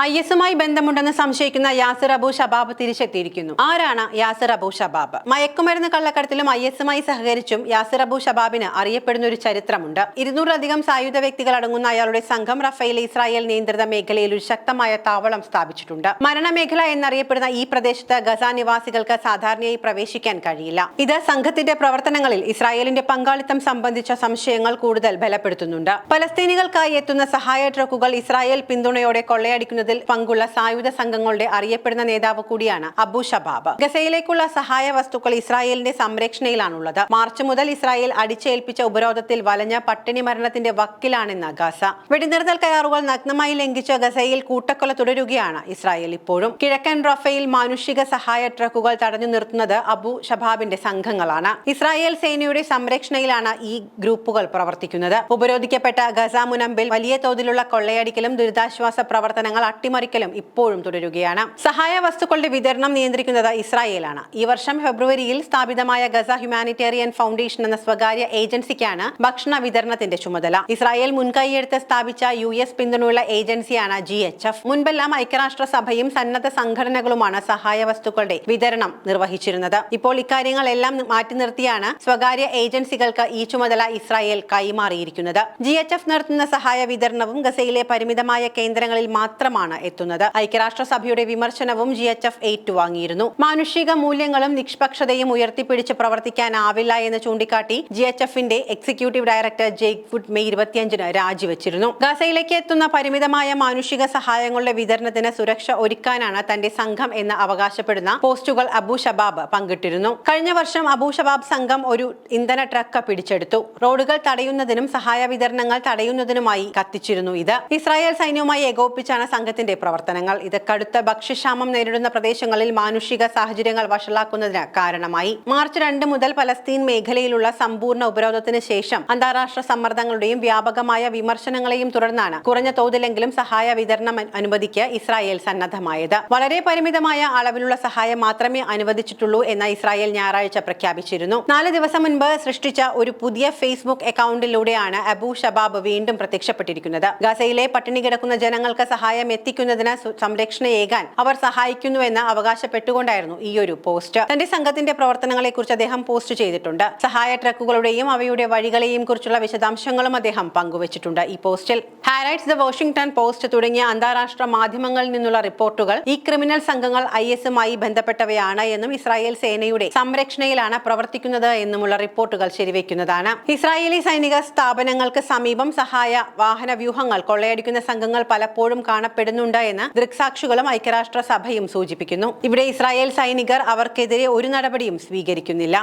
I എസുമായി ബന്ധമുണ്ടെന്ന് സംശയിക്കുന്ന Yasir Abu Shabab തിരിച്ചെത്തിയിരിക്കുന്നു. ആരാണ് യാസിർ അബു ഷബാബ് മയക്കുമരുന്ന് കള്ളക്കടത്തിലും ഐ എസുമായി സഹകരിച്ചും യാസിർ അബു ഷബാബിന് അറിയപ്പെടുന്ന ഒരു ചരിത്രമുണ്ട്. ഇരുന്നൂറിലധികം സായുധ വ്യക്തികൾ അടങ്ങുന്ന അയാളുടെ സംഘം റഫേൽ ഇസ്രായേൽ നിയന്ത്രിത മേഖലയിൽ ഒരു ശക്തമായ താവളം സ്ഥാപിച്ചിട്ടുണ്ട്. മരണമേഖല എന്നറിയപ്പെടുന്ന ഈ പ്രദേശത്ത് ഗസ നിവാസികൾക്ക് സാധാരണയായി പ്രവേശിക്കാൻ കഴിയില്ല. ഇത് സംഘത്തിന്റെ പ്രവർത്തനങ്ങളിൽ ഇസ്രായേലിന്റെ പങ്കാളിത്തം സംബന്ധിച്ച സംശയങ്ങൾ കൂടുതൽ ബലപ്പെടുത്തുന്നുണ്ട്. പലസ്തീനികൾക്കായി എത്തുന്ന സഹായ ട്രക്കുകൾ ഇസ്രായേൽ പിന്തുണയോടെ കൊള്ളയടിക്കുന്നതിൽ പങ്കുള്ള സായുധ സംഘങ്ങളുടെ അറിയപ്പെടുന്ന നേതാവ് കൂടിയാണ് അബു ഷബാബ് ഗസയിലേക്കുള്ള സഹായ വസ്തുക്കൾ ഇസ്രായേലിന്റെ സംരക്ഷണയിലാണുള്ളത്. മാർച്ച് മുതൽ ഇസ്രായേൽ അടിച്ചേൽപ്പിച്ച ഉപരോധത്തിൽ വലഞ്ഞ പട്ടിണി മരണത്തിന്റെ വക്കിലാണെന്ന് ഗസ. വെടിനിർത്തൽ കരാറുകൾ നഗ്നമായി ലംഘിച്ച ഗസയിൽ കൂട്ടക്കൊല തുടരുകയാണ് ഇസ്രായേൽ ഇപ്പോഴും. കിഴക്കൻ റഫയിൽ മാനുഷിക സഹായ ട്രക്കുകൾ തടഞ്ഞു നിർത്തുന്നത് അബു ഷബാബിന്റെ സംഘങ്ങളാണ്. ഇസ്രായേൽ സേനയുടെ സംരക്ഷണയിലാണ് ഈ ഗ്രൂപ്പുകൾ പ്രവർത്തിക്കുന്നത്. ഉപരോധിക്കപ്പെട്ട ഗസ മുനമ്പിൽ വലിയ തോതിലുള്ള കൊള്ളയടിക്കലും ദുരിതാശ്വാസ പ്രവർത്തനങ്ങൾ അട്ടിമറിക്കലും ഇപ്പോഴും തുടരുകയാണ്. സഹായ വസ്തുക്കളുടെ വിതരണം നിയന്ത്രിക്കുന്നത് ഇസ്രായേലാണ്. ഈ വർഷം ഫെബ്രുവരിയിൽ സ്ഥാപിതമായ ഗസ ഹ്യൂമാനിറ്റേറിയൻ ഫൗണ്ടേഷൻ എന്ന സ്വകാര്യ ഏജൻസിക്കാണ് ഭക്ഷണ വിതരണത്തിന്റെ ചുമതല. ഇസ്രായേൽ മുൻകൈയെടുത്ത് സ്ഥാപിച്ച യു എസ് പിന്തുണയുള്ള ഏജൻസിയാണ് ജി എച്ച് എഫ്. മുൻപെല്ലാം ഐക്യരാഷ്ട്ര സഭയും സന്നദ്ധ സംഘടനകളുമാണ് സഹായ വസ്തുക്കളുടെ വിതരണം നിർവഹിച്ചിരുന്നത്. ഇപ്പോൾ ഇക്കാര്യങ്ങളെല്ലാം മാറ്റി നിർത്തിയാണ് സ്വകാര്യ ഏജൻസികൾക്ക് ഈ ചുമതല ഇസ്രായേൽ കൈമാറിയിരിക്കുന്നത്. ജി എച്ച് എഫ് നടത്തുന്ന സഹായ വിതരണവും ഗസയിലെ പരിമിതമായ കേന്ദ്രങ്ങളിൽ മാത്രമാണ് എത്തുന്നത്. ഐക്യരാഷ്ട്രസഭയുടെ വിമർശനവും ജി എച്ച് എഫ് ഏറ്റുവാങ്ങിയിരുന്നു. മാനുഷിക മൂല്യങ്ങളും നിഷ്പക്ഷതയും ഉയർത്തിപ്പിടിച്ച് പ്രവർത്തിക്കാനാവില്ല എന്ന് ചൂണ്ടിക്കാട്ടി ജി എച്ച് എഫിന്റെ executive director Jake Wood May ഇരുപത്തിയഞ്ചിന് രാജിവെച്ചിരുന്നു. ഗസയിലേക്ക് എത്തുന്ന പരിമിതമായ മാനുഷിക സഹായങ്ങളുടെ വിതരണത്തിന് സുരക്ഷ ഒരുക്കാനാണ് തന്റെ സംഘം എന്ന് അവകാശപ്പെടുന്ന പോസ്റ്റുകൾ അബു ഷബാബ് പങ്കിട്ടിരുന്നു. കഴിഞ്ഞ വർഷം അബു ഷബാബ് സംഘം ഒരു ഇന്ധന ട്രക്ക് പിടിച്ചെടുത്തു. റോഡുകൾ തടയുന്നതിനും സഹായ വിതരണങ്ങൾ തടയുന്നതിനുമായി കത്തിച്ചിരുന്നു ഇത്. ഇസ്രായേൽ സൈന്യവുമായി ഏകോപിപ്പിച്ചാണ് സംഘത്തിന്റെ പ്രവർത്തനങ്ങൾ. ഇത് കടുത്ത ഭക്ഷ്യക്ഷാമം നേരിടുന്ന പ്രദേശങ്ങളിൽ മാനുഷിക സാഹചര്യങ്ങൾ വഷളാക്കുന്നതിന് കാരണമായി. മാർച്ച് രണ്ട് മുതൽ പലസ്തീൻ മേഖലയിലുള്ള സമ്പൂർണ ഉപരോധത്തിന് ശേഷം അന്താരാഷ്ട്ര സമ്മർദ്ദങ്ങളുടെയും വ്യാപകമായ വിമർശനങ്ങളെയും തുടർന്നാണ് കുറഞ്ഞ തോതിലെങ്കിലും സഹായ വിതരണം അനുവദിക്കുക ഇസ്രായേൽ സന്നദ്ധമായത്. വളരെ പരിമിതമായ അളവിലുള്ള സഹായം മാത്രമേ അനുവദിച്ചിട്ടുള്ളൂ എന്ന് ഇസ്രായേൽ ഞായറാഴ്ച പ്രഖ്യാപിച്ചിരുന്നു. നാല് ദിവസം മുൻപ് സൃഷ്ടിച്ച ഒരു പുതിയ ഫേസ്ബുക്ക് അക്കൗണ്ടിലൂടെയാണ് അബു ഷബാബ് വീണ്ടും പ്രത്യക്ഷപ്പെട്ടിരിക്കുന്നത്. ഗസയിലെ പട്ടിണി കിടക്കുന്ന ജനങ്ങൾക്ക് സഹായം എത്തിക്കുന്നതിന് സംരക്ഷണ സംരക്ഷണയേകാൻ അവർ സഹായിക്കുന്നുവെന്ന് അവകാശപ്പെട്ടുകൊണ്ടായിരുന്നു ഈ ഒരു പോസ്റ്റ്. തന്റെ സംഘത്തിന്റെ പ്രവർത്തനങ്ങളെ കുറിച്ച് അദ്ദേഹം പോസ്റ്റ് ചെയ്തിട്ടുണ്ട്. സഹായ ട്രക്കുകളുടെയും അവയുടെ വഴികളെയും കുറിച്ചുള്ള വിശദാംശങ്ങളും അദ്ദേഹം പങ്കുവച്ചിട്ടുണ്ട്. ഈ പോസ്റ്റിൽ ഹാരൈറ്റ്സ് ദ വാഷിംഗ്ടൺ പോസ്റ്റ് തുടങ്ങിയ അന്താരാഷ്ട്ര മാധ്യമങ്ങളിൽ നിന്നുള്ള റിപ്പോർട്ടുകൾ ഈ ക്രിമിനൽ സംഘങ്ങൾ ഐ എസുമായി ബന്ധപ്പെട്ടവയാണ് എന്നും ഇസ്രായേൽ സേനയുടെ സംരക്ഷണയിലാണ് പ്രവർത്തിക്കുന്നത് എന്നുമുള്ള റിപ്പോർട്ടുകൾ ശരിവെക്കുന്നതാണ്. ഇസ്രായേലി സൈനിക സ്ഥാപനങ്ങൾക്ക് സമീപം സഹായ വാഹന വ്യൂഹങ്ങൾ കൊള്ളയടിക്കുന്ന സംഘങ്ങൾ പലപ്പോഴും കാണപ്പെടുന്നുണ്ട് എന്ന് ദൃക്സാക്ഷികളും ഐക്യരാഷ്ട്ര സഭയും സൂചിപ്പിക്കുന്നു. ഇവിടെ ഇസ്രായേൽ സൈനികർ അവർക്കെതിരെ ഒരു നടപടിയും സ്വീകരിക്കുന്നില്ല.